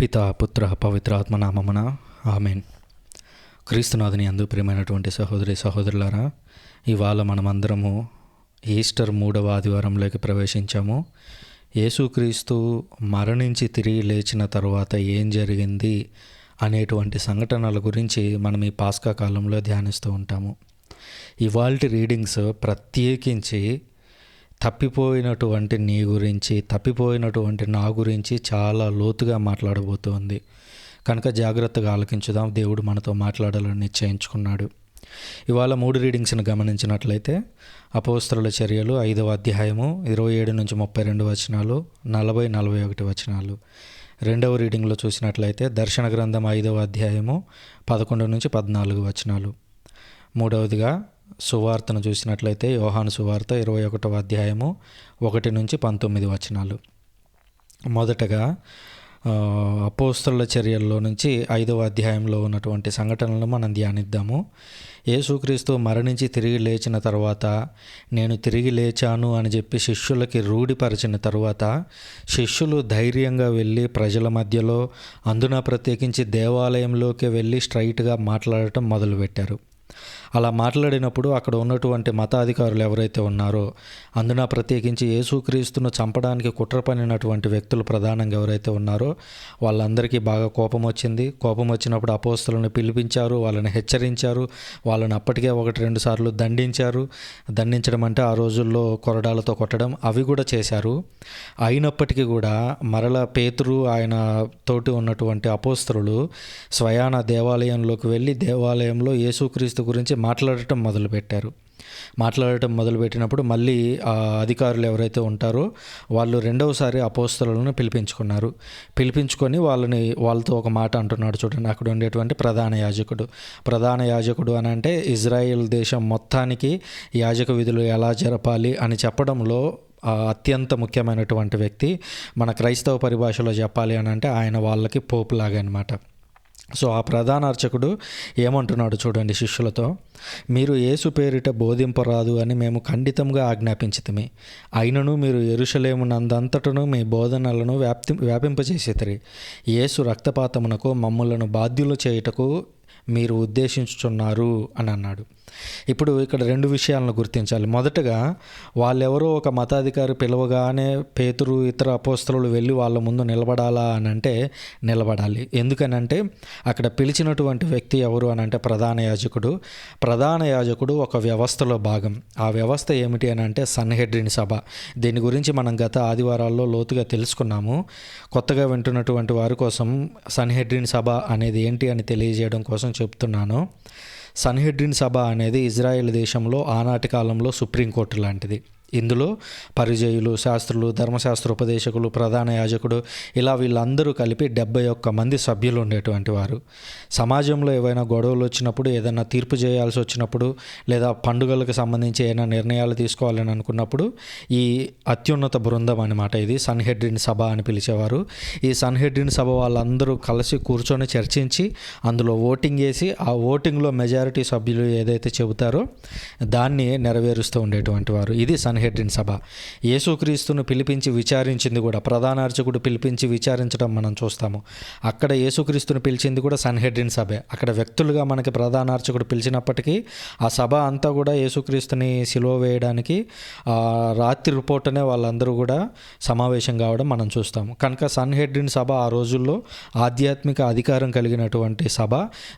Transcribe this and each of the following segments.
పిత పుత్ర పవిత్రాత్మ నామమున ఆమెన్. క్రీస్తునాథుని అందు ప్రియమైనటువంటి సహోదరి సహోదరులారా ఇవాళ మనమందరము ఈస్టర్ మూడవ ఆదివారంలోకి ప్రవేశించాము. యేసుక్రీస్తు మరణించి తిరిగి లేచిన తర్వాత ఏం జరిగింది అనేటువంటి సంఘటనల గురించి మనం ఈ పాస్కా కాలంలో ధ్యానిస్తూ ఉంటాము. ఇవాల్టి రీడింగ్స్ ప్రత్యేకించి తప్పిపోయినటువంటి నీ గురించి తప్పిపోయినటువంటి నా గురించి చాలా లోతుగా మాట్లాడబోతోంది. కనుక జాగ్రత్తగా ఆలకించుదాం దేవుడు మనతో మాట్లాడాలని నిశ్చయించుకున్నాడు. ఇవాళ మూడు రీడింగ్స్ని గమనించినట్లయితే అపోస్తరుల చర్యలు ఐదవ అధ్యాయము ఇరవై ఏడు నుంచి ముప్పై రెండు వచనాలు నలభై నలభై ఒకటి వచనాలు. రెండవ రీడింగ్లో చూసినట్లయితే దర్శన గ్రంథం ఐదవ అధ్యాయము పదకొండు నుంచి పద్నాలుగు వచనాలు. మూడవదిగా సువార్తను చూసినట్లయితే యోహాను సువార్త ఇరవై ఒకటవ అధ్యాయము ఒకటి నుంచి పంతొమ్మిది వచనాలు. మొదటగా అపోస్తుల చర్యల్లో నుంచి ఐదవ అధ్యాయంలో ఉన్నటువంటి సంఘటనలను మనం ధ్యానిద్దాము. యేసుక్రీస్తు మరణించి తిరిగి లేచిన తర్వాత నేను తిరిగి లేచాను అని చెప్పి శిష్యులకి రూఢిపరిచిన తర్వాత శిష్యులు ధైర్యంగా వెళ్ళి ప్రజల మధ్యలో అందున ప్రత్యేకించి దేవాలయంలోకి వెళ్ళి స్ట్రైట్గా మాట్లాడటం మొదలుపెట్టారు. అలా మాట్లాడినప్పుడు అక్కడ ఉన్నటువంటి మతాధికారులు ఎవరైతే ఉన్నారో అందున ప్రత్యేకించి యేసుక్రీస్తును చంపడానికి కుట్ర పనినటువంటి వ్యక్తులు ప్రధానంగా ఎవరైతే ఉన్నారో వాళ్ళందరికీ బాగా కోపం వచ్చింది. కోపం వచ్చినప్పుడు అపోస్తులను పిలిపించారు వాళ్ళని హెచ్చరించారు వాళ్ళని అప్పటికే ఒకటి రెండు సార్లు దండించారు. దండించడం అంటే ఆ రోజుల్లో కొరడాలతో కొట్టడం అవి కూడా చేశారు. అయినప్పటికీ కూడా మరల పేతురు ఆయన తోటి ఉన్నటువంటి అపోస్తరులు స్వయాన దేవాలయంలోకి వెళ్ళి దేవాలయంలో యేసుక్రీస్తు గురించి మాట్లాడటం మొదలుపెట్టారు. మాట్లాడటం మొదలుపెట్టినప్పుడు మళ్ళీ ఆ అధికారులు ఎవరైతే ఉంటారో వాళ్ళు రెండవసారి అపోస్తలను పిలిపించుకున్నారు. పిలిపించుకొని వాళ్ళని వాళ్ళతో ఒక మాట అంటున్నాడు చూడండి అక్కడ ఉండేటువంటి ప్రధాన యాజకుడు. ప్రధాన యాజకుడు అని అంటే ఇజ్రాయెల్ దేశం మొత్తానికి యాజక విధులు ఎలా జరపాలి అని చెప్పడంలో అత్యంత ముఖ్యమైనటువంటి వ్యక్తి మన క్రైస్తవ పరిభాషలో చెప్పాలి అని అంటే ఆయన వాళ్ళకి పోపు లాగా అనమాట సో ఆ ప్రధాన అర్చకుడు ఏమంటున్నాడు చూడండి శిష్యులతో మీరు ఏసు పేరిట బోధింపరాదు అని మేము ఖండితంగా ఆజ్ఞాపించితమి. అయినను మీరు ఎరుషలేమునందంతటను మీ బోధనలను వ్యాప్తి వ్యాపింపచేసేతరి ఏసు రక్తపాతమునకు మమ్ములను బాధ్యులు చేయుటకు మీరు ఉద్దేశించుచున్నారు అని అన్నాడు. ఇప్పుడు ఇక్కడ రెండు విషయాలను గుర్తించాలి. మొదటగా వాళ్ళెవరో ఒక మతాధికారి పిలవగానే పేతురు ఇతర అపోస్తలు వెళ్ళి వాళ్ళ ముందు నిలబడాలా అని అంటే నిలబడాలి. ఎందుకనంటే అక్కడ పిలిచినటువంటి వ్యక్తి ఎవరు అని అంటే ప్రధాన యాజకుడు. ప్రధాన యాజకుడు ఒక వ్యవస్థలో భాగం. ఆ వ్యవస్థ ఏమిటి అని అంటే సన్హెడ్రిన్ సభ. దీని గురించి మనం గత ఆదివారాల్లో లోతుగా తెలుసుకున్నాము. కొత్తగా వింటున్నటువంటి వారి కోసం సన్హెడ్రిన్ సభ అనేది ఏంటి అని తెలియజేయడం కోసం చెప్తున్నాను. సన్హెడ్రిన్ సభ అనేది ఇజ్రాయెల్ దేశంలో ఆనాటి కాలంలో సుప్రీంకోర్టు లాంటిది. ఇందులో పరిచయులు శాస్త్రులు ధర్మశాస్త్ర ఉపదేశకులు ప్రధాన యాజకుడు ఇలా వీళ్ళందరూ కలిపి డెబ్బై ఒక్క మంది సభ్యులు ఉండేటువంటి వారు. సమాజంలో ఏవైనా గొడవలు వచ్చినప్పుడు ఏదైనా తీర్పు చేయాల్సి వచ్చినప్పుడు లేదా పండుగలకు సంబంధించి ఏదైనా నిర్ణయాలు తీసుకోవాలని అనుకున్నప్పుడు ఈ అత్యున్నత బృందం అనమాట ఇది సన్హెడ్రిన్ సభ అని పిలిచేవారు. ఈ సన్హెడ్రిన్ సభ వాళ్ళందరూ కలిసి కూర్చొని చర్చించి అందులో ఓటింగ్ వేసి ఆ ఓటింగ్లో మెజారిటీ సభ్యులు ఏదైతే చెబుతారో దాన్ని నెరవేరుస్తూ ఉండేటువంటి వారు. ఇది సన్హెడ్రిన్ సభ. యేసుక్రీస్తును పిలిపించి విచారించింది కూడా ప్రధాన అర్చకుడు పిలిపించి విచారించడం మనం చూస్తాము. అక్కడ యేసుక్రీస్తును పిలిచింది కూడా సన్హెడ్రిన్ సభే. అక్కడ వ్యక్తులుగా మనకి ప్రధాన అర్చకుడు పిలిచినప్పటికీ ఆ సభ అంతా కూడా యేసుక్రీస్తుని సిలువ వేయడానికి రాత్రి రిపోర్ట్నే వాళ్ళందరూ కూడా సమావేశం కావడం మనం చూస్తాము. కనుక సన్హెడ్రిన్ సభ ఆ రోజుల్లో ఆధ్యాత్మిక అధికారం కలిగినటువంటి సభ.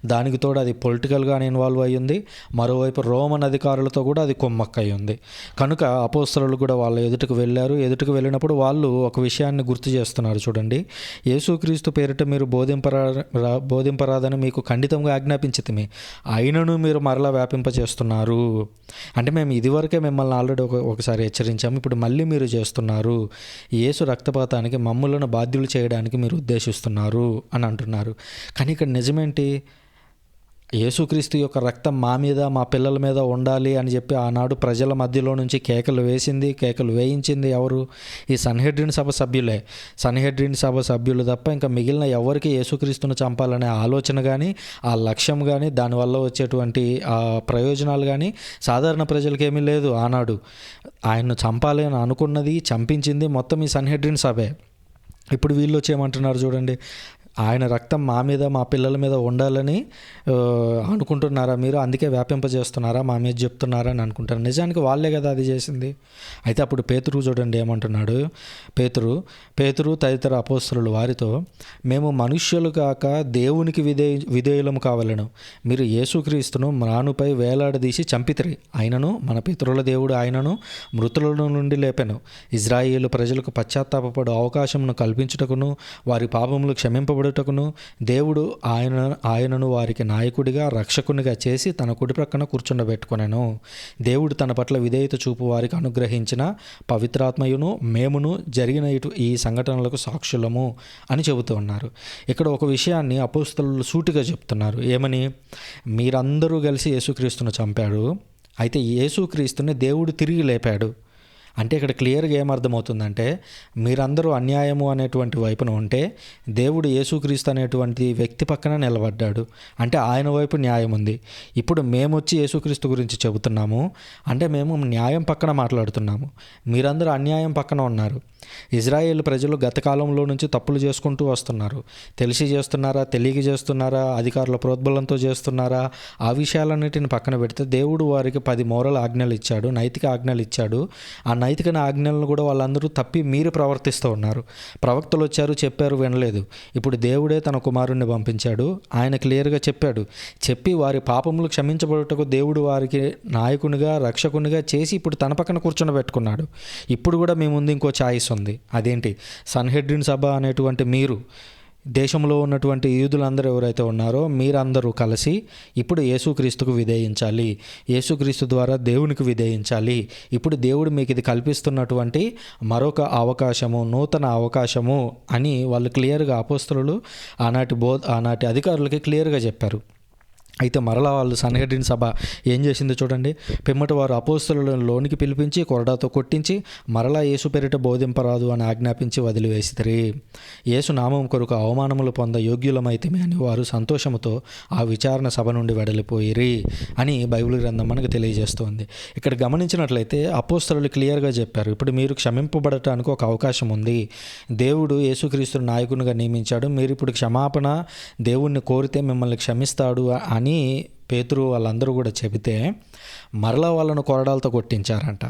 దానికి తోడు అది పొలిటికల్గా ఇన్వాల్వ్ అయ్యింది. మరోవైపు రోమన్ అధికారులతో కూడా అది కొమ్మక్కై ఉంది కనుక అపోస్తలు కూడా వాళ్ళ ఎదుటికి వెళ్ళారు. ఎదుటికి వెళ్ళినప్పుడు వాళ్ళు ఒక విషయాన్ని గుర్తు చేస్తున్నారు చూడండి. యేసుక్రీస్తు పేరిట మీరు బోధింపరా బోధింపరాదని మీకు ఖండితంగా ఆజ్ఞాపించితమే. అయినను మీరు మరలా వ్యాపింపచేస్తున్నారు. అంటే మేము ఇదివరకే మిమ్మల్ని ఆల్రెడీ ఒక ఒకసారి హెచ్చరించాము. ఇప్పుడు మళ్ళీ మీరు చేస్తున్నారు. యేసు రక్తపాతానికి మమ్ములను బాధ్యులు చేయడానికి మీరు ఉద్దేశిస్తున్నారు అని అంటున్నారు. కానీ ఇక్కడ నిజమేంటి? యేసుక్రీస్తు యొక్క రక్తం మా మీద మా పిల్లల మీద ఉండాలి అని చెప్పి ఆనాడు ప్రజల మధ్యలో నుంచి కేకలు వేసింది కేకలు వేయించింది ఎవరు? ఈ సన్హెడ్రిన్ సభ సభ్యులే. సన్హెడ్రిన్ సభ సభ్యులు తప్ప ఇంకా మిగిలిన ఎవరికి యేసుక్రీస్తును చంపాలనే ఆలోచన కానీ ఆ లక్ష్యం కానీ దానివల్ల వచ్చేటువంటి ఆ ప్రయోజనాలు కానీ సాధారణ ప్రజలకేమీ లేదు ఆనాడు. ఆయన్ను చంపాలి అని అనుకున్నది చంపించింది మొత్తం ఈ సన్హెడ్రిన్ సభే. ఇప్పుడు వీళ్ళు వచ్చి ఏమంటున్నారు చూడండి. ఆయన రక్తం మా మీద మా పిల్లల మీద ఉండాలని అనుకుంటున్నారా మీరు? అందుకే వ్యాపింపజేస్తున్నారా? మా మీద చెప్తున్నారా అని అనుకుంటారు. నిజానికి వాళ్ళే కదా అది చేసింది. అయితే అప్పుడు పేతురు చూడండి ఏమంటున్నాడు. పేతురు పేతురు తదితర అపోస్తులు వారితో మేము మనుష్యులు కాక దేవునికి విధే విధేయులము కావాలను. మీరు యేసుక్రీస్తును మ్రానుపై వేలాడదీసి చంపితిరి. ఆయనను మన పితరుల దేవుడు ఆయనను మృతుల నుండి లేపెను. ఇజ్రాయేలు ప్రజలకు పశ్చాత్తాపపడు అవకాశమును కల్పించుటకును వారి పాపములు క్షమింపబడుటకును దేవుడు ఆయన ఆయనను వారికి నాయకుడిగా రక్షకునిగా చేసి తన కుడి ప్రక్కన కూర్చుండబెట్టుకొనెను. దేవుడు తన పట్ల విధేయత చూపు వారికి అనుగ్రహించిన పవిత్రాత్మయును మేమును జరిగిన ఇటు ఈ సంఘటనలకు సాక్షులము అని చెబుతూ ఉన్నారు. ఇక్కడ ఒక విషయాన్ని అపోస్తలు సూటిగా చెప్తున్నారు. ఏమని? మీరందరూ కలిసి యేసుక్రీస్తును చంపాడు. అయితే యేసుక్రీస్తుని దేవుడు తిరిగి లేపాడు. అంటే ఇక్కడ క్లియర్గా ఏమర్థమవుతుందంటే మీరందరూ అన్యాయము అనేటువంటి వైపున ఉంటే దేవుడు యేసుక్రీస్తు అనేటువంటి వ్యక్తి పక్కన నిలబడ్డాడు. అంటే ఆయన వైపు న్యాయం ఉంది. ఇప్పుడు మేము వచ్చి యేసుక్రీస్తు గురించి చెబుతున్నాము. అంటే మేము న్యాయం పక్కన మాట్లాడుతున్నాము. మీరందరూ అన్యాయం పక్కన ఉన్నారు. ఇజ్రాయేల్ ప్రజలు గత కాలంలో నుంచి తప్పులు చేసుకుంటూ వస్తున్నారు. తెలిసి చేస్తున్నారా? తెలియక చేస్తున్నారా? అధికారుల ప్రోద్బలంతో చేస్తున్నారా? ఆ విషయాలన్నిటిని పక్కన పెడితే దేవుడు వారికి పది మోరల్ ఆజ్ఞలు ఇచ్చాడు. నైతిక ఆజ్ఞలు ఇచ్చాడు. ఆ నైతిక ఆజ్ఞలను కూడా వాళ్ళందరూ తప్పి మీరు ప్రవర్తిస్తూ ఉన్నారు. ప్రవక్తలు వచ్చారు చెప్పారు వినలేదు. ఇప్పుడు దేవుడే తన కుమారుణ్ణి పంపించాడు. ఆయన క్లియర్గా చెప్పాడు. చెప్పి వారి పాపములు క్షమించబడుటకు దేవుడు వారికి నాయకునిగా రక్షకునిగా చేసి ఇప్పుడు తన పక్కన కూర్చొని పెట్టుకున్నాడు. ఇప్పుడు కూడా మీ ముందు ఇంకో ఛాయిస్ ఉంది. అదేంటి? సన్హెడ్రిన్ సభ అనేటువంటి మీరు దేశంలో ఉన్నటువంటి యూదులందరూ ఎవరైతే ఉన్నారో మీరందరూ కలిసి ఇప్పుడు యేసుక్రీస్తుకు విధేయించాలి. యేసుక్రీస్తు ద్వారా దేవునికి విధేయించాలి. ఇప్పుడు దేవుడు మీకు ఇది కల్పిస్తున్నటువంటి మరొక అవకాశము నూతన అవకాశము అని వాళ్ళు క్లియర్గా అపోస్తులు ఆనాటి బో ఆనాటి అధికారులకి క్లియర్గా చెప్పారు. అయితే మరలా వాళ్ళు సన్హెడ్రిన్ సభ ఏం చేసిందో చూడండి. పిమ్మట వారు అపోస్తులను లోనికి పిలిపించి కొరడాతో కొట్టించి మరలా యేసు పేరిట బోధింపరాదు అని ఆజ్ఞాపించి వదిలివేసిరి యేసు నామం కొరకు అవమానములు పొంద యోగ్యులమైతమే అని వారు సంతోషముతో ఆ విచారణ సభ నుండి వెడలిపోయిరి అని బైబిల్ గ్రంథం మనకు తెలియజేస్తోంది. ఇక్కడ గమనించినట్లయితే అపోస్తలు క్లియర్గా చెప్పారు. ఇప్పుడు మీరు క్షమింపబడటానికి ఒక అవకాశం ఉంది. దేవుడు యేసుక్రీస్తుని నాయకునిగా నియమించాడు. మీరు ఇప్పుడు క్షమాపణ దేవుణ్ణి కోరితే మిమ్మల్ని క్షమిస్తాడు అని పేతురు వాళ్ళందరూ కూడా చెబితే మరలా వాళ్ళను కొరడాలతో కొట్టించారంట.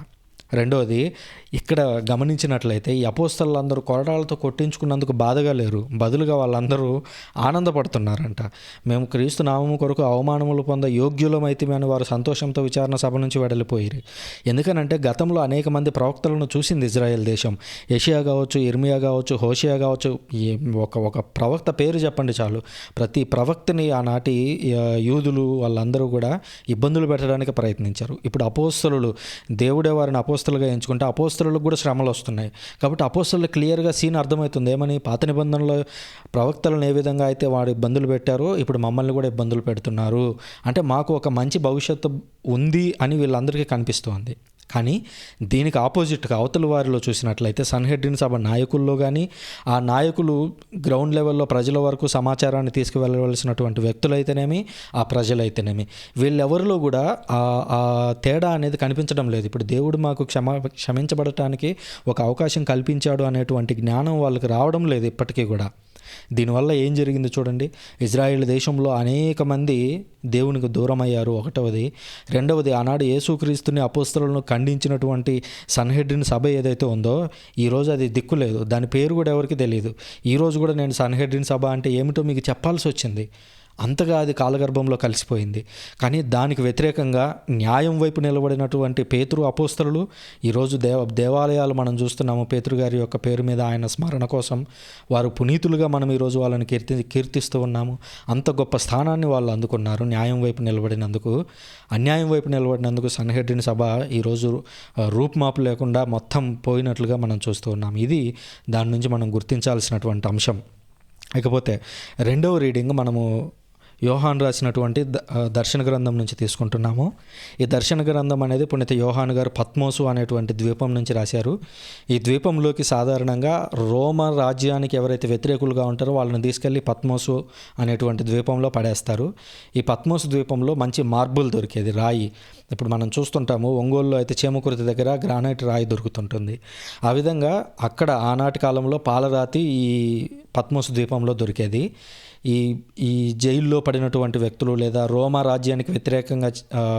రెండవది ఇక్కడ గమనించినట్లయితే ఈ అపోస్తలందరూ కొరడాలతో కొట్టించుకున్నందుకు బాధగా లేరు. బదులుగా వాళ్ళందరూ ఆనందపడుతున్నారంట. మేము క్రీస్తు నామము కొరకు అవమానములు పొంద యోగ్యులమైతేమని వారు సంతోషంతో విచారణ సభ నుంచి వెడలిపోయిరి. ఎందుకనంటే గతంలో అనేక మంది ప్రవక్తలను చూసింది ఇజ్రాయెల్ దేశం. ఏషియా కావచ్చు ఇర్మియా కావచ్చు హోషియా కావచ్చు ఒక ఒక ప్రవక్త పేరు చెప్పండి చాలు. ప్రతి ప్రవక్తని ఆనాటి యూదులు వాళ్ళందరూ కూడా ఇబ్బందులు పెట్టడానికి ప్రయత్నించారు. ఇప్పుడు అపోస్తలు దేవుడే వారిని అపోస్తలుగా ఎంచుకుంటే అపోస్తలకు కూడా శ్రమలు వస్తున్నాయి. కాబట్టి అపోస్తలు క్లియర్గా సీన్ అర్థమవుతుంది. ఏమని? పాత నిబంధనలో ప్రవక్తలను ఏ విధంగా అయితే వాడు ఇబ్బందులు పెట్టారో ఇప్పుడు మమ్మల్ని కూడా ఇబ్బందులు పెడుతున్నారు. అంటే మాకు ఒక మంచి భవిష్యత్తు ఉంది అని వీళ్ళందరికీ కనిపిస్తోంది. కానీ దీనికి ఆపోజిట్గా అవతల వారిలో చూసినట్లయితే సన్హెడ్రిన్ సభ నాయకుల్లో కానీ ఆ నాయకులు గ్రౌండ్ లెవెల్లో ప్రజల వరకు సమాచారాన్ని తీసుకువెళ్ళవలసినటువంటి వ్యక్తులైతేనేమి ఆ ప్రజలైతేనేమి. వీళ్ళెవరిలో కూడా ఆ ఆ తేడా అనేది కనిపించడం లేదు. ఇప్పుడు దేవుడు మాకు క్షమ క్షమించబడటానికి ఒక అవకాశం కల్పించాడు అనేటువంటి జ్ఞానం వాళ్ళకి రావడం లేదు ఇప్పటికీ కూడా. దీనివల్ల ఏం జరిగింది చూడండి. ఇజ్రాయెల్ దేశంలో అనేక మంది దేవునికి దూరమయ్యారు. ఒకటవది. రెండవది ఆనాడు యేసుక్రీస్తుని అపోస్తలను ఖండించినటువంటి సన్హెడ్రిన్ సభ ఏదైతే ఉందో ఈరోజు అది దిక్కు లేదు. దాని పేరు కూడా ఎవరికి తెలియదు ఈరోజు కూడా నేను సన్హెడ్రిన్ సభ అంటే ఏమిటో మీకు చెప్పాల్సి వచ్చింది. అంతగా అది కాలగర్భంలో కలిసిపోయింది. కానీ దానికి వ్యతిరేకంగా న్యాయం వైపు నిలబడినటువంటి పేతురు అపోస్తలు ఈరోజు దేవ దేవాలయాలు మనం చూస్తున్నాము. పేతురు గారి యొక్క పేరు మీద ఆయన స్మరణ కోసం వారు పునీతులుగా మనం ఈరోజు వాళ్ళని కీర్తి కీర్తిస్తూ ఉన్నాము. అంత గొప్ప స్థానాన్ని వాళ్ళు అందుకున్నారు. న్యాయం వైపు నిలబడినందుకు అన్యాయం వైపు నిలబడినందుకు సన్హెడ్రిన్ సభ ఈరోజు రూపుమాపు లేకుండా మొత్తం పోయినట్లుగా మనం చూస్తూ ఉన్నాం ఇది దాని నుంచి మనం గుర్తించాల్సినటువంటి అంశం. ఇకపోతే రెండవ రీడింగ్ మనము యోహాన్ రాసినటువంటి ద- దర్శన గ్రంథం నుంచి తీసుకుంటున్నాము. ఈ దర్శన గ్రంథం అనేది పుణిత యోహాన్ గారు పద్మోసు అనేటువంటి ద్వీపం నుంచి రాశారు. ఈ ద్వీపంలోకి సాధారణంగా రోమ రాజ్యానికి ఎవరైతే వ్యతిరేకులుగా ఉంటారో వాళ్ళని తీసుకెళ్ళి పద్మోసు అనేటువంటి ద్వీపంలో పడేస్తారు. ఈ పద్మోసు ద్వీపంలో మంచి మార్బుల్ దొరికేది రాయి. ఇప్పుడు మనం చూస్తుంటాము ఒంగోలులో అయితే చేమకుర్తి దగ్గర గ్రానైట్ రాయి దొరుకుతుంటుంది. ఆ విధంగా అక్కడ ఆనాటి కాలంలో పాలరాతి ఈ పద్మోస్ ద్వీపంలో దొరికేది. ఈ ఈ జైల్లో పడినటువంటి వ్యక్తులు లేదా రోమా రాజ్యానికి వ్యతిరేకంగా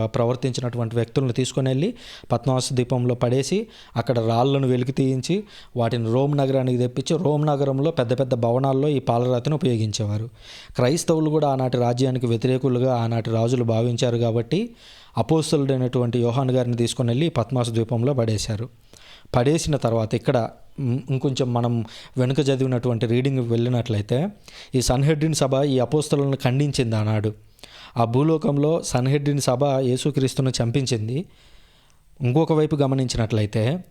ప్రవర్తించినటువంటి వ్యక్తులను తీసుకుని వెళ్ళి పద్మావస్ ద్వీపంలో పడేసి అక్కడ రాళ్ళను వెలికి తీయించి వాటిని రోమ్ నగరానికి తెప్పించి రోమ్ నగరంలో పెద్ద పెద్ద భవనాల్లో ఈ పాలరాతిని ఉపయోగించేవారు. క్రైస్తవులు కూడా ఆనాటి రాజ్యానికి వ్యతిరేకులుగా ఆనాటి రాజులు భావించారు కాబట్టి అపోస్తులుడైనటువంటి యోహాన్ గారిని తీసుకుని వెళ్ళి పద్మాసు ద్వీపంలో పడేశారు. పడేసిన తర్వాత ఇక్కడ ఇంకొంచెం మనం వెనుక చదివినటువంటి రీడింగ్ వెళ్ళినట్లయితే ఈ సన్హెడ్డిన్ సభ ఈ అపోస్తలను ఖండించింది ఆనాడు. ఆ భూలోకంలో సన్హెడ్డిన్ సభ యేసుక్రీస్తును చంపించింది. ఇంకొక వైపు గమనించినట్లయితే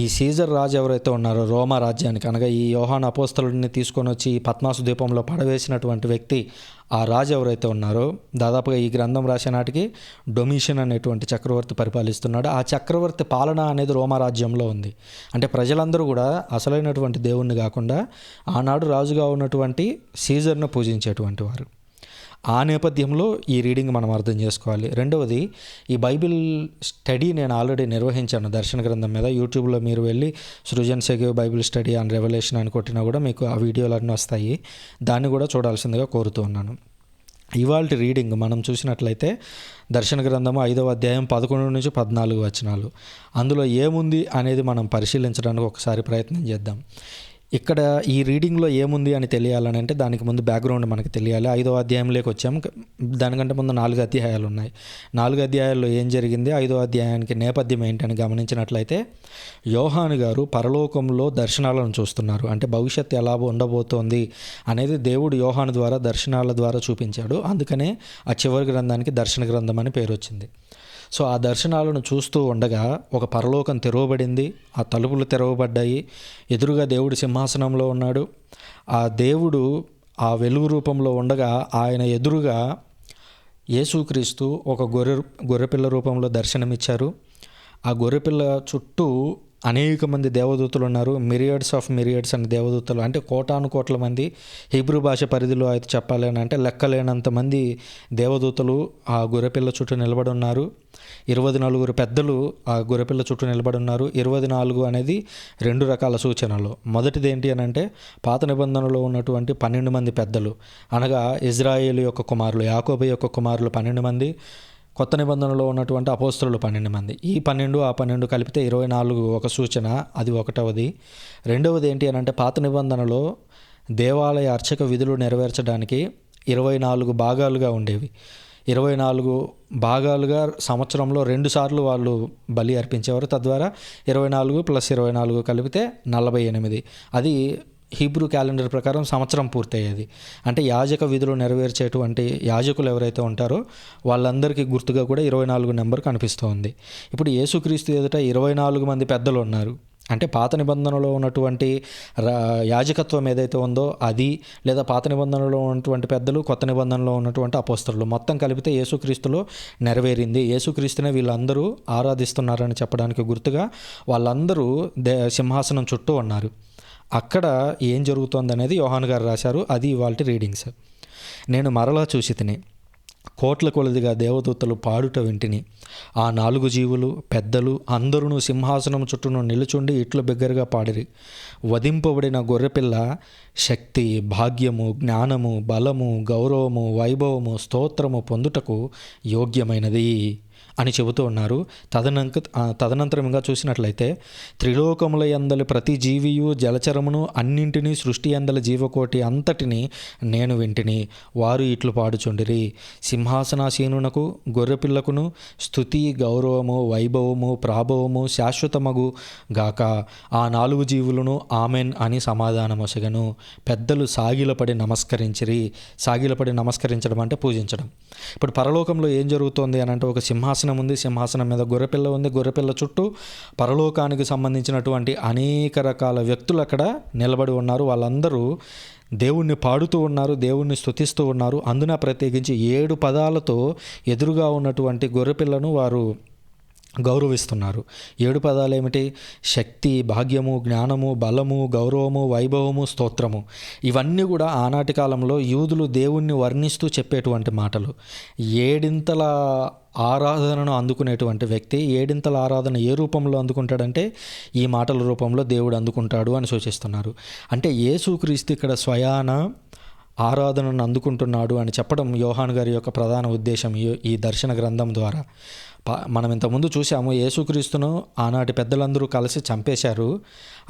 ఈ సీజర్ రాజు ఎవరైతే ఉన్నారో రోమా రాజ్యానికి అనగా ఈ యోహాన్ అపోస్తలుడిని తీసుకొని వచ్చి ఈ పద్మాసు ద్వీపంలో పడవేసినటువంటి వ్యక్తి ఆ రాజు ఎవరైతే ఉన్నారో దాదాపుగా ఈ గ్రంథం రాసే నాటికి డొమిషన్ అనేటువంటి చక్రవర్తి పరిపాలిస్తున్నాడు. ఆ చక్రవర్తి పాలన అనేది రోమా రాజ్యంలో ఉంది. అంటే ప్రజలందరూ కూడా అసలైనటువంటి దేవుణ్ణి కాకుండా ఆనాడు రాజుగా ఉన్నటువంటి సీజర్ను పూజించేటువంటి వారు. ఆ నేపథ్యంలో ఈ రీడింగ్ మనం అర్థం చేసుకోవాలి. రెండవది ఈ బైబిల్ స్టడీ నేను ఆల్రెడీ నిర్వహించాను దర్శన గ్రంథం మీద. యూట్యూబ్లో మీరు వెళ్ళి Srujan సెగేవ్ Bible study and revolution అని కొట్టినా కూడా మీకు ఆ వీడియోలు అన్నీ వస్తాయి. దాన్ని కూడా చూడాల్సిందిగా కోరుతూ ఉన్నాను. ఇవాళ రీడింగ్ మనం చూసినట్లయితే దర్శన గ్రంథము ఐదవ అధ్యాయం పదకొండు నుంచి పద్నాలుగు వచనాలు. అందులో ఏముంది అనేది మనం పరిశీలించడానికి ఒకసారి ప్రయత్నం చేద్దాం. ఇక్కడ ఈ రీడింగ్లో ఏముంది అని తెలియాలని అంటే దానికి ముందు బ్యాక్గ్రౌండ్ మనకి తెలియాలి. ఐదో అధ్యాయంలోకి వచ్చాము. దానికంటే ముందు నాలుగు అధ్యాయాలు ఉన్నాయి. నాలుగు అధ్యాయాల్లో ఏం జరిగింది? ఐదో అధ్యాయానికి నేపథ్యం ఏంటని గమనించినట్లయితే యోహాను గారు పరలోకంలో దర్శనాలను చూస్తున్నారు. అంటే భవిష్యత్తు ఎలా ఉండబోతోంది అనేది దేవుడు యోహాను ద్వారా దర్శనాల ద్వారా చూపించాడు. అందుకనే ఆ చివరి గ్రంథానికి దర్శన గ్రంథం అని పేరు వచ్చింది. సో ఆ దర్శనాలను చూస్తూ ఉండగా ఒక పరలోకం తెరవబడింది. ఆ తలుపులు తెరవబడ్డాయి. ఎదురుగా దేవుడు సింహాసనంలో ఉన్నాడు. ఆ దేవుడు ఆ వెలుగు రూపంలో ఉండగా ఆయన ఎదురుగా యేసుక్రీస్తు ఒక గొర్రె గొర్రెపిల్ల రూపంలో దర్శనమిచ్చారు. ఆ గొర్రెపిల్ల చుట్టూ అనేక మంది దేవదూతలు ఉన్నారు. మిరియడ్స్ ఆఫ్ మిరియడ్స్ అనే దేవదూతలు. అంటే కోటాను కోట్ల మంది హీబ్రూ భాష పరిధిలో అయితే చెప్పాలి అని అంటే లెక్కలేనంత మంది దేవదూతలు ఆ గొర్రెపిల్ల చుట్టూ నిలబడి ఉన్నారు. ఇరవై నలుగురు పెద్దలు ఆ గొర్రెపిల్ల చుట్టూ నిలబడి ఉన్నారు. ఇరవై నాలుగు అనేది రెండు రకాల సూచనలు. మొదటిది ఏంటి అని అంటే పాత నిబంధనలో ఉన్నటువంటి పన్నెండు మంది పెద్దలు అనగా ఇజ్రాయేల్ యొక్క కుమారులు యాకోబ యొక్క కుమారులు పన్నెండు మంది కొత్త నిబంధనలో ఉన్నటువంటి అపోస్తులు పన్నెండు మంది. ఈ పన్నెండు ఆ పన్నెండు కలిపితే ఇరవై నాలుగు ఒక సూచన అది ఒకటవది. రెండవది ఏంటి అని అంటే పాత నిబంధనలో దేవాలయ అర్చక విధులు నెరవేర్చడానికి ఇరవై నాలుగు భాగాలుగా ఉండేవి. ఇరవై నాలుగు భాగాలుగా సంవత్సరంలో రెండు సార్లు వాళ్ళు బలి అర్పించేవారు. తద్వారా ఇరవై నాలుగు ప్లస్ ఇరవై నాలుగు కలిపితే నలభై ఎనిమిది. అది హీబ్రూ క్యాలెండర్ ప్రకారం సంవత్సరం పూర్తయ్యేది. అంటే యాజక విధులు నెరవేర్చేటువంటి యాజకులు ఎవరైతే ఉంటారో వాళ్ళందరికీ గుర్తుగా కూడా ఇరవై నాలుగు నెంబర్ కనిపిస్తోంది. ఇప్పుడు యేసుక్రీస్తు ఎదుట ఇరవై నాలుగు మంది పెద్దలు ఉన్నారు. అంటే పాత నిబంధనలో ఉన్నటువంటి రా యాజకత్వం ఏదైతే ఉందో అది లేదా పాత నిబంధనలో ఉన్నటువంటి పెద్దలు కొత్త నిబంధనలో ఉన్నటువంటి అపోస్తరులు మొత్తం కలిపితే యేసుక్రీస్తులో నెరవేరింది. యేసుక్రీస్తునే వీళ్ళందరూ ఆరాధిస్తున్నారని చెప్పడానికి గుర్తుగా వాళ్ళందరూ దే సింహాసనం చుట్టూ ఉన్నారు. అక్కడ ఏం జరుగుతోందనేది యోహాన్ గారు రాశారు. అది ఇవాళ రీడింగ్స్. నేను మరలా చూసి తిని కోట్ల కొలదిగా దేవదూతలు పాడుట వింటిని ఆ నాలుగు జీవులు పెద్దలు అందరూ సింహాసనం చుట్టూను నిలుచుండి ఇట్లు బిగ్గరగా పాడిరి. వధింపబడిన గొర్రెపిల్ల శక్తి భాగ్యము జ్ఞానము బలము గౌరవము వైభవము స్తోత్రము పొందుటకు యోగ్యమైనది. అని చెబుతూ ఉన్నారు. తదనంక తదనంతరం ఇంకా చూసినట్లయితే త్రిలోకముల ఎందలి ప్రతి జీవియు జలచరమును అన్నింటినీ సృష్టి ఎందల జీవకోటి అంతటిని నేను వింటిని. వారు ఇట్లు పాడుచుండిరి. సింహాసనాసీనునకు గొర్రెపిల్లకును స్థుతి గౌరవము వైభవము ప్రాభవము శాశ్వతమగు గాక. ఆ నాలుగు జీవులను ఆమెన్ అని సమాధానమొసగను. పెద్దలు సాగిలపడి నమస్కరించిరి. సాగిలపడి నమస్కరించడం అంటే పూజించడం. ఇప్పుడు పరలోకంలో ఏం జరుగుతోంది అని అంటే ఒక సింహాసనం ఉంది. సింహాసనం మీద గొర్రెపిల్ల ఉంది. గొర్రెపిల్ల చుట్టూ పరలోకానికి సంబంధించినటువంటి అనేక రకాల వ్యక్తులు అక్కడ నిలబడి ఉన్నారు. వాళ్ళందరూ దేవుణ్ణి పాడుతూ ఉన్నారు. దేవుణ్ణి స్తుతిస్తూ ఉన్నారు. అందున ప్రత్యేకించి ఏడు పదాలతో ఎదురుగా ఉన్నటువంటి గొర్రెపిల్లను వారు గౌరవిస్తున్నారు. ఏడు పదాలు ఏమిటి శక్తి భాగ్యము జ్ఞానము బలము గౌరవము వైభవము స్తోత్రము. ఇవన్నీ కూడా ఆనాటి కాలంలో యూదులు దేవుణ్ణి వర్ణిస్తూ చెప్పేటువంటి మాటలు. ఏడింతల ఆరాధనను అందుకునేటువంటి వ్యక్తి ఏడింతల ఆరాధన ఏ రూపంలో అందుకుంటాడంటే ఈ మాటల రూపంలో దేవుడు అందుకుంటాడు అని సూచిస్తున్నారు. అంటే యేసుక్రీస్తు ఇక్కడ స్వయాన ఆరాధనను అందుకుంటున్నాడు అని చెప్పడం యోహాన్ గారి యొక్క ప్రధాన ఉద్దేశం ఈ- ఈ దర్శన గ్రంథం ద్వారా. ప- మనం ఇంతకుముందు చూసాము యేసుక్రీస్తును ఆనాటి పెద్దలందరూ కలిసి చంపేశారు.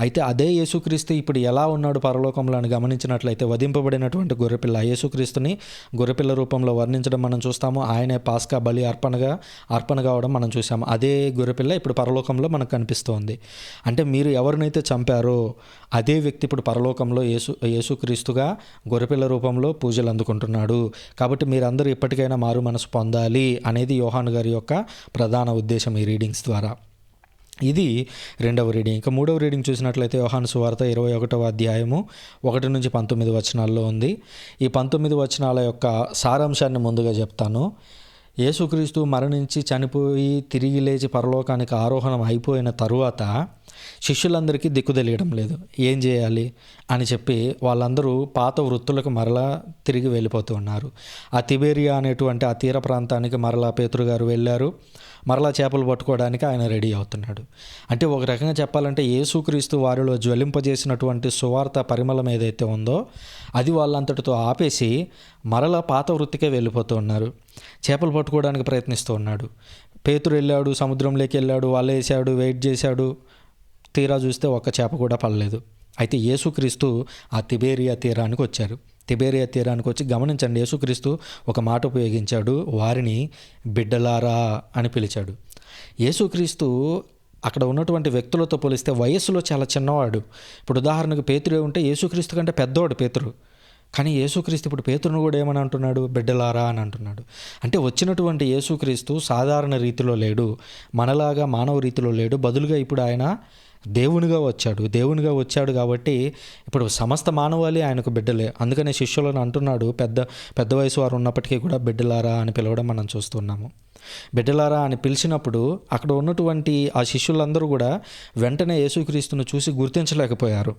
అయితే అదే యేసుక్రీస్తు ఇప్పుడు ఎలా ఉన్నాడు పరలోకంలో అని గమనించినట్లయితే వధింపబడినటువంటి గొర్రెపిల్ల యేసుక్రీస్తుని గొర్రెపిల్ల రూపంలో వర్ణించడం మనం చూస్తాము. ఆయనే పాస్కా బలి అర్పణగా అర్పణ కావడం మనం చూసాము అదే గొర్రెపిల్ల ఇప్పుడు పరలోకంలో మనకు కనిపిస్తోంది. అంటే మీరు ఎవరినైతే చంపారో అదే వ్యక్తి ఇప్పుడు పరలోకంలో యేసు యేసుక్రీస్తుగా గొర్రెపిల్ల రూపంలో పూజలు అందుకుంటున్నాడు. కాబట్టి మీరందరూ ఇప్పటికైనా మారు మనసు పొందాలి అనేది యోహాన్ గారి యొక్క ప్రధాన ఉద్దేశం ఈ రీడింగ్స్ ద్వారా. ఇది రెండవ రీడింగ్. ఇంకా మూడవ రీడింగ్ చూసినట్లయితే యోహాను సువార్త ఇరవై ఒకటవ అధ్యాయము ఒకటి నుంచి పంతొమ్మిది వచనాల్లో ఉంది. ఈ పంతొమ్మిది వచనాల యొక్క సారాంశాన్ని ముందుగా చెప్తాను. యేసుక్రీస్తు మరణించి చనిపోయి తిరిగి లేచి పరలోకానికి ఆరోహణం అయిపోయిన తరువాత శిష్యులందరికీ దిక్కు తెలియడం లేదు. ఏం చేయాలి? అని చెప్పి వాళ్ళందరూ పాత వృత్తులకు మరలా తిరిగి వెళ్ళిపోతూ ఉన్నారు. ఆ తిబేరియా అనేటువంటి ఆ తీర ప్రాంతానికి మరలా పేతురు గారు వెళ్ళారు. మరలా చేపలు పట్టుకోవడానికి ఆయన రెడీ అవుతున్నాడు. అంటే ఒక రకంగా చెప్పాలంటే యేసుక్రీస్తు వారిలో జ్వలింపజేసినటువంటి సువార్త పరిమళం ఏదైతే ఉందో అది వాళ్ళంతటితో ఆపేసి మరలా పాత వృత్తికే వెళ్ళిపోతూ ఉన్నారు. చేపలు పట్టుకోవడానికి ప్రయత్నిస్తూ ఉన్నాడు. పేతురు వెళ్ళాడు సముద్రంలోకి వెళ్ళాడు వలేసాడు వెయిట్ చేశాడు. తీరా చూస్తే ఒక్క చేప కూడా పడలేదు. అయితే యేసుక్రీస్తు ఆ తిబేరియా తీరానికి వచ్చారు. తిబేరియా తీరానికి వచ్చి గమనించండి యేసుక్రీస్తు ఒక మాట ఉపయోగించాడు వారిని బిడ్డలారా అని పిలిచాడు. యేసుక్రీస్తు అక్కడ ఉన్నటువంటి వ్యక్తులతో పోలిస్తే వయస్సులో చాలా చిన్నవాడు. ఇప్పుడు ఉదాహరణకు పేతురు ఉంటే యేసుక్రీస్తు కంటే పెద్దవాడు పేతురు. కానీ యేసుక్రీస్తు ఇప్పుడు పేతురును కూడా ఏమని అంటున్నాడు? బిడ్డలారా అని అంటున్నాడు. అంటే వచ్చినటువంటి యేసుక్రీస్తు సాధారణ రీతిలో లేడు మనలాగా మానవ రీతిలో లేడు బదులుగా ఇప్పుడు ఆయన దేవునిగా వచ్చాడు. దేవునిగా వచ్చాడు కాబట్టి ఇప్పుడు సమస్త మానవాళి ఆయనకు బిడ్డలే. అందుకనే శిష్యులను అంటున్నాడు పెద్ద పెద్ద వయసు వారు ఉన్నప్పటికీ కూడా బిడ్డలారా? అని పిలవడం మనం చూస్తున్నాము. బిడ్డలారా అని పిలిచినప్పుడు అక్కడ ఉన్నటువంటి ఆ శిష్యులందరూ కూడా వెంటనే యేసుక్రీస్తును చూసి గుర్తించలేకపోయారు.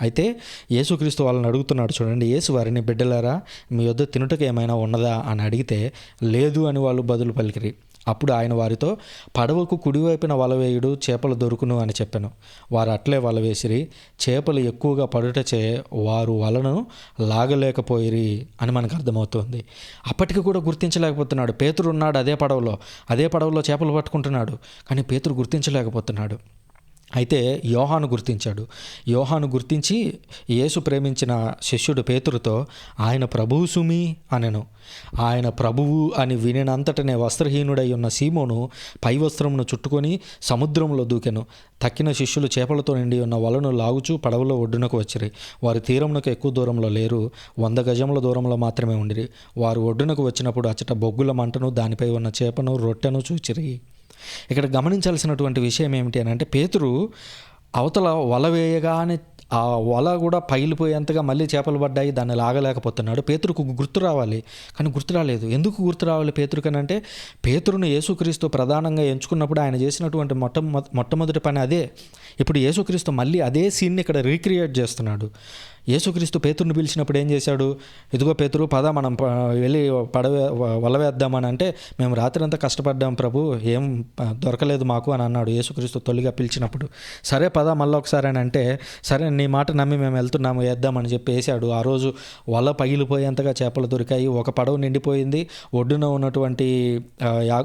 అయితే యేసుక్రీస్తు వాళ్ళని అడుగుతున్నాడు చూడండి యేసు వారిని బిడ్డలారా? మీ వద్ద తినుటకు ఏమైనా ఉన్నదా? అని అడిగితే లేదు అని వాళ్ళు బదులు పలికిరి. అప్పుడు ఆయన వారితో పడవకు కుడివైపున వల వేయుడు చేపలు దొరుకును అని చెప్పాను. వారు అట్లే వల వేసిరి చేపలు ఎక్కువగా పడుటచే వారు వలను లాగలేకపోయిరి అని మనకు అర్థమవుతుంది. అప్పటికి కూడా గుర్తించలేకపోతున్నాడు. పేతురు ఉన్నాడు అదే పడవలో అదే పడవలో చేపలు పట్టుకుంటున్నాడు. కానీ పేతురు గుర్తించలేకపోతున్నాడు. అయితే యోహాను గుర్తించాడు. యోహాను గుర్తించి యేసు ప్రేమించిన శిష్యుడు పేతురుతో ఆయన ప్రభువు సుమి అనెను. ఆయన ప్రభువు అని వినినంతటనే వస్త్రహీనుడై ఉన్న సీమోను పై వస్త్రమును చుట్టుకొని సముద్రంలో దూకెను. తక్కిన శిష్యులు చేపలతో నిండి ఉన్న వలను లాగుచూ పడవలో ఒడ్డునకు వచ్చిరి. వారు తీరమునకు ఎక్కువ దూరంలో లేరు. వంద గజముల దూరంలో మాత్రమే ఉండిరి. వారు ఒడ్డునకు వచ్చినప్పుడు అచ్చట బొగ్గుల మంటను దానిపై ఉన్న చేపను రొట్టెను చూచిరి. ఇక్కడ గమనించాల్సినటువంటి విషయం ఏమిటి అని అంటే పేతురు అవతల వల వేయగానే ఆ వల కూడా పగిలిపోయేంతగా మళ్ళీ చేపలు పడ్డాయి దాన్ని లాగలేకపోతున్నాడు. పేతురుకు గుర్తు రావాలి. కానీ గుర్తు రాలేదు. ఎందుకు గుర్తు రావాలి పేతురుకనంటే పేతురును యేసుక్రీస్తు ప్రధానంగా ఎంచుకున్నప్పుడు ఆయన చేసినటువంటి మొట్ట మొట్టమొదటి పని అదే. ఇప్పుడు యేసుక్రీస్తు మళ్ళీ అదే సీన్ని ఇక్కడ రీక్రియేట్ చేస్తున్నాడు. యేసుక్రీస్తు పేతురుని పిలిచినప్పుడు ఏం చేశాడు? ఇదిగో పేతురు పద మనం వెళ్ళి పడవే వల వేద్దామని అంటే మేము రాత్రి అంతా కష్టపడ్డాం ప్రభు ఏం దొరకలేదు మాకు అని అన్నాడు యేసుక్రీస్తు తొలిగా పిలిచినప్పుడు. సరే పద మళ్ళీ ఒకసారి అని అంటే సరే నీ మాట నమ్మి మేము వెళ్తున్నాము వేద్దామని చెప్పి వేసాడు ఆ రోజు వల పగిలిపోయేంతగా చేపలు దొరికాయి. ఒక పడవ నిండిపోయింది. ఒడ్డున ఉన్నటువంటి యా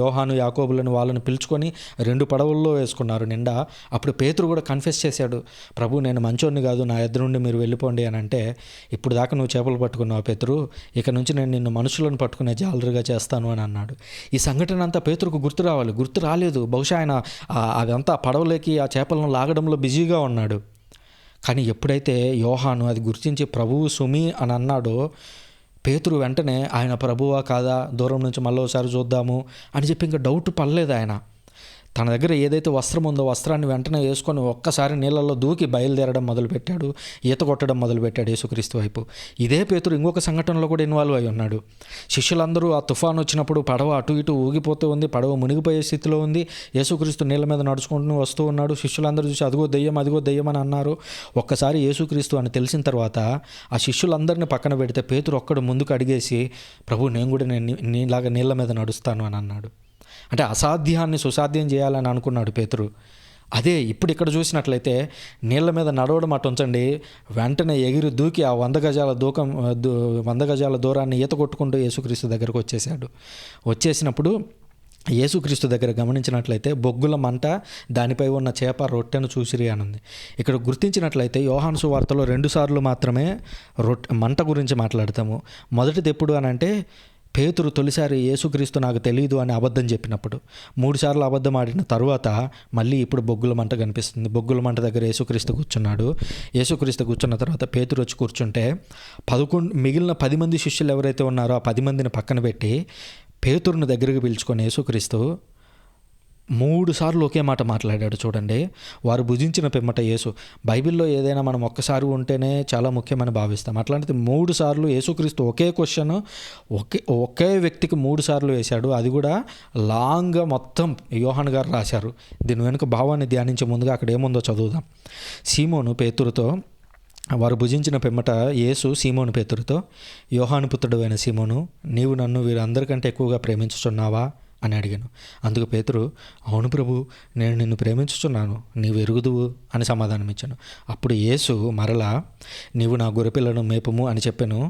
యోహాను యాకోబులను వాళ్ళని పిలుచుకొని రెండు పడవల్లో వేసుకున్నారు నిండా. అప్పుడు పేతురు కూడా కన్ఫెస్ చేశాడు ప్రభు నేను మంచోడిని కాదు నా ఎదురు నుండి మీరు వెళ్ళిపోండి అని అంటే ఇప్పుడు దాకా నువ్వు చేపలు పట్టుకున్నావు పేతురు? ఇక నుంచి నేను నిన్ను మనుషులను పట్టుకునే జాలరుగా చేస్తాను అని అన్నాడు. ఈ సంఘటన అంతా పేతురుకు గుర్తు రావాలి. గుర్తు రాలేదు. బహుశా ఆయన ఆ- అదంతా పడవలోకి ఆ చేపలను లాగడంలో బిజీగా ఉన్నాడు. కానీ ఎప్పుడైతే యోహాను అది గుర్తించి ప్రభువు సుమి అని అన్నాడో పేతురు వెంటనే ఆయన ప్రభువా కాదా? దూరం నుంచి మళ్ళీ ఒకసారి చూద్దాము అని చెప్పి ఇంకా డౌట్ పడలేదు ఆయన. తన దగ్గర ఏదైతే వస్త్రం ఉందో వస్త్రాన్ని వెంటనే వేసుకొని ఒక్కసారి నీళ్ళల్లో దూకి బయలుదేరడం మొదలుపెట్టాడు ఈత కొట్టడం మొదలుపెట్టాడు యేసుక్రీస్తు వైపు. ఇదే పేతురు ఇంకొక సంఘటనలో కూడా ఇన్వాల్వ్ అయి ఉన్నాడు. శిష్యులందరూ ఆ తుఫాన్ వచ్చినప్పుడు పడవ అటు ఇటు ఊగిపోతూ ఉంది పడవ మునిగిపోయే స్థితిలో ఉంది. యేసుక్రీస్తు నీళ్ళ మీద నడుచుకుంటూ వస్తూ ఉన్నాడు. శిష్యులందరూ చూసి అదిగో దెయ్యం అదిగో దెయ్యం అని అన్నారు. ఒక్కసారి యేసుక్రీస్తు అని తెలిసిన తర్వాత ఆ శిష్యులందరినీ పక్కన పెడితే పేతురు ఒక్కడు ముందుకు అడిగేసి ప్రభు నేను కూడా నేను నీలాగా నీళ్ళ మీద నడుస్తాను అని అన్నాడు. అంటే అసాధ్యాన్ని సుసాధ్యం చేయాలని అనుకున్నాడు పేతురు. అదే ఇప్పుడు ఇక్కడ చూసినట్లయితే నీళ్ళ మీద నడవడం అటు ఉంచండి వెంటనే ఎగిరి దూకి ఆ వంద గజాల దూకం దూ- వంద గజాల దూరాన్ని ఈత కొట్టుకుంటూ యేసుక్రీస్తు దగ్గరకు వచ్చేసాడు వచ్చేసినప్పుడు యేసుక్రీస్తు దగ్గర గమనించినట్లయితే బొగ్గుల మంట దానిపై ఉన్న చేప రొట్టెను చూసిరి అనుంది. ఇక్కడ గుర్తించినట్లయితే యోహాను సువార్తలో రెండుసార్లు మాత్రమే రొట్టె మంట గురించి మాట్లాడతాము. మొదటిది ఎప్పుడు అని అంటే పేతురు తొలిసారి యేసుక్రీస్తు నాకు తెలియదు అని అబద్ధం చెప్పినప్పుడు మూడుసార్లు అబద్ధం ఆడిన తరువాత మళ్ళీ ఇప్పుడు బొగ్గుల మంట కనిపిస్తుంది. బొగ్గుల మంట దగ్గర యేసుక్రీస్తు కూర్చున్నాడు. యేసుక్రీస్తు కూర్చున్న తర్వాత పేతురు వచ్చి కూర్చుంటే పదకొండు మిగిలిన పది మంది శిష్యులు ఎవరైతే ఉన్నారో ఆ పది మందిని పక్కన పెట్టి పేతురుని దగ్గరికి పిలుచుకొని యేసుక్రీస్తు మూడు సార్లు ఒకే మాట మాట్లాడాడు చూడండి. వారు భుజించిన పిమ్మట యేసు. బైబిల్లో ఏదైనా మనం ఒక్కసారి ఉంటేనే చాలా ముఖ్యమని భావిస్తాం. అట్లాంటిది మూడు సార్లు యేసుక్రీస్తు ఒకే క్వశ్చన్ ఒకే ఒకే వ్యక్తికి మూడు సార్లు వేశాడు. అది కూడా లాంగ్గా మొత్తం యోహాన్ గారు రాశారు. దీని వెనుక భావాన్ని ధ్యానించే ముందుగా అక్కడ ఏముందో చదువుదాం. సీమోను పేతురుతో వారు భుజించిన పిమ్మట యేసు సీమోను పేతురుతో యోహాను పుత్రుడు అయిన సీమోను నీవు నన్ను వీరందరికంటే ఎక్కువగా ప్రేమించుచున్నావా? అని అడిగాను. అందుకు పేతురు అవును ప్రభు నేను నిన్ను ప్రేమించుచున్నాను నీవు ఎరుగుదువు అని సమాధానం ఇచ్చాను అప్పుడు యేసు మరలా నీవు నా గొర్రెపిల్లను మేపము అని చెప్పాను.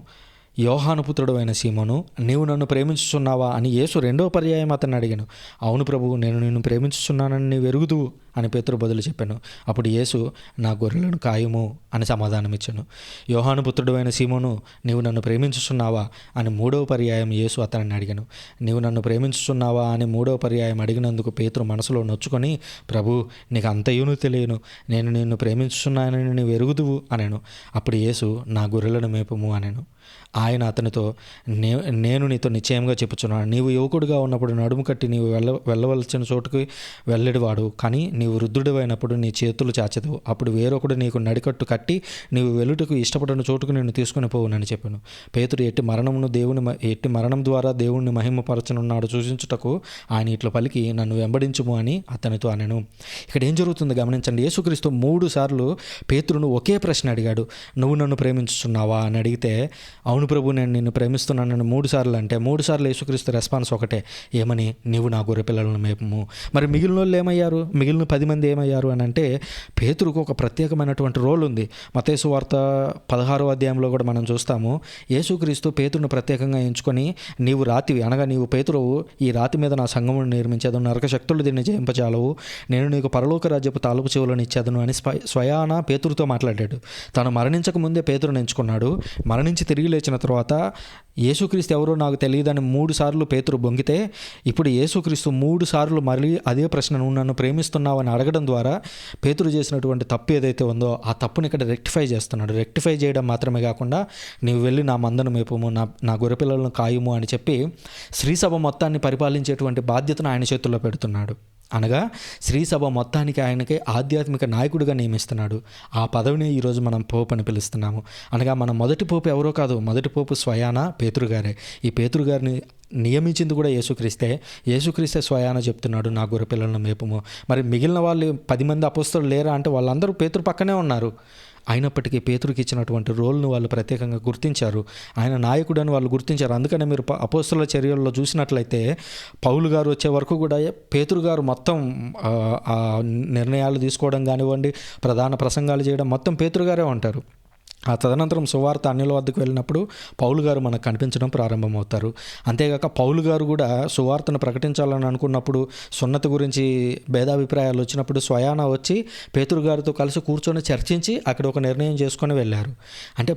యోహానుపుత్రుడు అయిన సీమోను నీవు నన్ను ప్రేమించుచున్నావా అని యేసు రెండో పర్యాయం అతన్ని అడిగాను. అవును ప్రభు నేను నిన్ను ప్రేమించుచున్నానని నీవు ఎరుగుదువు అని పేతురు బదులు చెప్పాను. అప్పుడు యేసు నా గొర్రెలను కాయము అని సమాధానం ఇచ్చాను యోహాను పుత్రుడైన అయిన సీమోను నీవు నన్ను ప్రేమించుచున్నావా అని మూడవ పర్యాయం యేసు అతనిని అడిగాను. నీవు నన్ను ప్రేమించుచున్నావా అని మూడవ పర్యాయం అడిగినందుకు పేతురు మనసులో నొచ్చుకొని ప్రభు నీకు అంతయును తెలియను. నేను నిన్ను ప్రేమించుచున్నానని నీవు ఎరుగుదువు అనేను. అప్పుడు యేసు నా గొర్రెలను మేపము అనేను. ఆయన అతనితో నే నేను నీతో నిశ్చయంగా చెప్పుచున్నాను. నీవు యువకుడిగా ఉన్నప్పుడు నడుము కట్టి నీవు వెళ్ళ వెళ్ళవలసిన చోటుకి వెళ్ళడివాడు కానీ నీవు వృద్ధుడివైనప్పుడు నీ చేతులు చాచదు అప్పుడు వేరొకడు నీకు నడికట్టు కట్టి నీవు వెలుటకు ఇష్టపడిన చోటుకు నేను తీసుకుని పోవునని చెప్పాను. పేతుడు ఎట్టి మరణమును దేవుని ఎట్టి మరణం ద్వారా దేవుణ్ణి మహిమపరచనున్నాడు సూచించుటకు ఆయన ఇట్లా పలికి నన్ను వెంబడించుము అని అతనితో అనను. ఇక్కడ ఏం జరుగుతుంది గమనించండి. యేసుక్రీస్తు మూడు సార్లు పేతురును ఒకే ప్రశ్న అడిగాడు. నువ్వు నన్ను ప్రేమించుతున్నావా అని అడిగితే అవును ప్రభు నేను నిన్ను ప్రేమిస్తున్నానని మూడు సార్లు అంటే మూడు సార్లు యేసుక్రీస్తు రెస్పాన్స్ ఒకటే. ఏమని? నీవు నా గొర్రె పిల్లలను మేపము. మరి మిగిలిన వాళ్ళు ఏమయ్యారు? మిగిలిన పది మంది ఏమయ్యారు అని అంటే పేతురుకు ఒక ప్రత్యేకమైనటువంటి రోల్ ఉంది. మతేసు వార్త పదహారో అధ్యాయంలో కూడా మనం చూస్తాము. యేసుక్రీస్తు పేతురును ప్రత్యేకంగా ఎంచుకొని నీవు రాతివి అనగా నీవు పేతురువు ఈ రాతి మీద నా సంఘమును నిర్మించేదు నరక శక్తులు దీన్ని జయింపజాలవు. నేను నీకు పరలోక రాజ్యపు తాలూకు చెవులను ఇచ్చేదను అని స్వ- స్వయాన పేతురుతో మాట్లాడాడు. తాను మరణించక ముందే పేతురుని ఎంచుకున్నాడు. మరణించి తిరిగి లేచిన తర్వాత యేసుక్రీస్తు ఎవరో నాకు తెలియదని మూడు సార్లు పేతురు బొంగితే ఇప్పుడు యేసుక్రీస్తు మూడు సార్లు మళ్ళీ అదే ప్రశ్నను నన్ను ప్రేమిస్తున్నావని అని అడగడం ద్వారా పేతురు చేసినటువంటి తప్పు ఏదైతే ఉందో ఆ తప్పుని ఇక్కడ రెక్టిఫై చేస్తున్నాడు. రెక్టిఫై చేయడం మాత్రమే కాకుండా నీవు వెళ్ళి నా మందను మేపము నా నా గొర్రెపిల్లలను కాయము అని చెప్పి శ్రీసభ మొత్తాన్ని పరిపాలించేటువంటి బాధ్యతను ఆయన చేతుల్లో పెడుతున్నాడు. అనగా శ్రీసభ మొత్తానికి ఆయనకి ఆధ్యాత్మిక నాయకుడిగా నియమిస్తున్నాడు. ఆ పదవిని ఈరోజు మనం పోపు అని పిలుస్తున్నాము. అనగా మన మొదటి పోపు ఎవరో కాదు మొదటి పోపు స్వయాన పేతురు గారే. ఈ పేతురు గారిని నియమించింది కూడా యేసుక్రీస్తే. యేసుక్రీస్తే స్వయాన చెప్తున్నాడు నా గొర్రెపిల్లలను మేపము. మరి మిగిలిన వాళ్ళు పది మంది అపోస్తలు లేరా అంటే వాళ్ళందరూ పేతురు పక్కనే ఉన్నారు. అయినప్పటికీ పేతురికి ఇచ్చినటువంటి రోల్ను వాళ్ళు ప్రత్యేకంగా గుర్తించారు. ఆయన నాయకుడని వాళ్ళు గుర్తించారు. అందుకనే మీరు అపోస్తుల చర్యల్లో చూసినట్లయితే పౌలు గారు వచ్చే వరకు కూడా పేతురు గారు మొత్తం నిర్ణయాలు తీసుకోవడం కానివ్వండి ప్రధాన ప్రసంగాలు చేయడం మొత్తం పేతురు గారే ఉంటారు. ఆ తదనంతరం సువార్త అన్యుల వద్దకు వెళ్ళినప్పుడు పౌలు గారు మనకు కనిపించడం ప్రారంభమవుతారు. అంతేగాక పౌలు గారు కూడా సువార్తను ప్రకటించాలని అనుకున్నప్పుడు సున్నతి గురించి భేదాభిప్రాయాలు వచ్చినప్పుడు స్వయాన వచ్చి పేతురు గారితో కలిసి కూర్చొని చర్చించి అక్కడ ఒక నిర్ణయం చేసుకొని వెళ్ళారు. అంటే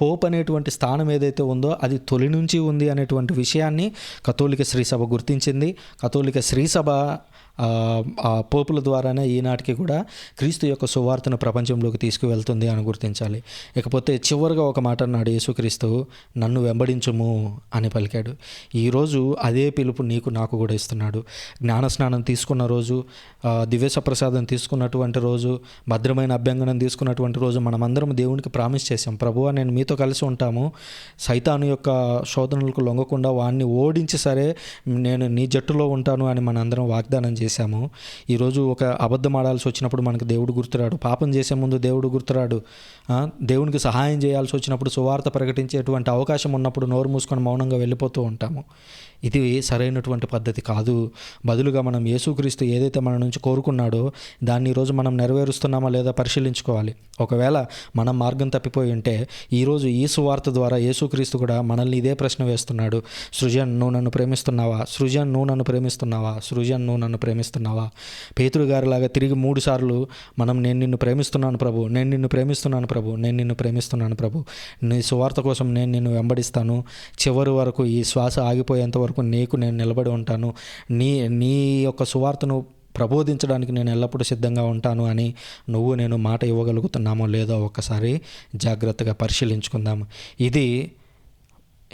పోప్ అనేటువంటి స్థానం ఏదైతే ఉందో అది తొలి నుంచి ఉంది అనేటువంటి విషయాన్ని కథోలిక శ్రీసభ గుర్తించింది. కథోలిక శ్రీసభ ఆ, పోపుల ద్వారానే ఈనాటికి కూడా క్రీస్తు యొక్క సువార్తను ప్రపంచంలోకి తీసుకువెళ్తుంది అని గుర్తించాలి. ఇకపోతే చివరిగా ఒక మాట అన్నాడు యేసుక్రీస్తు నన్ను వెంబడించుము అని పలికాడు. ఈరోజు అదే పిలుపు నీకు నాకు కూడా ఇస్తున్నాడు. జ్ఞానస్నానం తీసుకున్న రోజు ఆ, దివ్యస ప్రసాదం తీసుకున్నటువంటి రోజు భద్రమైన అభ్యంగనం తీసుకున్నటువంటి రోజు మనమందరం దేవునికి ప్రామిస్ చేశాం. ప్రభువా నేను మీతో కలిసి ఉంటాము. సైతాను యొక్క శోధనలకు లొంగకుండా వాడిని ఓడించి సరే నేను నీ జట్టులో ఉంటాను అని మనందరం వాగ్దానం చేసి చేశాము. ఈరోజు ఒక అబద్ధం ఆడాల్సి వచ్చినప్పుడు మనకు దేవుడు గుర్తురాడు. పాపం చేసే ముందు దేవుడు గుర్తురాడు. దేవునికి సహాయం చేయాల్సి వచ్చినప్పుడు సువార్త ప్రకటించేటువంటి అవకాశం ఉన్నప్పుడు నోరు మూసుకొని మౌనంగా వెళ్ళిపోతూ ఉంటాము. ఇది సరైనటువంటి పద్ధతి కాదు. బదులుగా మనం యేసుక్రీస్తు ఏదైతే మన నుంచి కోరుకున్నాడో దాన్ని ఈరోజు మనం నెరవేరుస్తున్నామా లేదా పరిశీలించుకోవాలి. ఒకవేళ మనం మార్గం తప్పిపోయి ఉంటే ఈరోజు ఈ సువార్త ద్వారా యేసుక్రీస్తు కూడా మనల్ని ఇదే ప్రశ్న వేస్తున్నాడు. సృజన్ నువ్వు నన్ను ప్రేమిస్తున్నావా? సృజన్ నువ్వు నన్ను ప్రేమిస్తున్నావా? సృజన్ నువ్వు నన్ను ప్రేమిస్తున్నావా? పేతురు గారిలాగా తిరిగి మూడు సార్లు మనం నేను నిన్ను ప్రేమిస్తున్నాను ప్రభు నేను నిన్ను ప్రేమిస్తున్నాను ప్రభు నేను నిన్ను ప్రేమిస్తున్నాను ప్రభు. నీ సువార్త కోసం నేను నిన్ను వెంబడిస్తాను. చివరి వరకు ఈ శ్వాస ఆగిపోయేంత వరకు నీకు నేను నిలబడి ఉంటాను. నీ నీ యొక్క సువార్తను ప్రబోధించడానికి నేను ఎల్లప్పుడూ సిద్ధంగా ఉంటాను అని నువ్వు నేను మాట ఇవ్వగలుగుతున్నామో లేదో ఒకసారి జాగ్రత్తగా పరిశీలించుకుందాము ఇది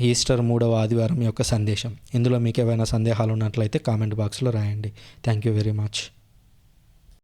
ఈస్టర్ మూడవ ఆదివారం యొక్క సందేశం. ఇందులో మీకు ఏమైనా సందేహాలు ఉన్నట్లయితే కామెంట్ బాక్స్లో రాయండి. Thank you very much.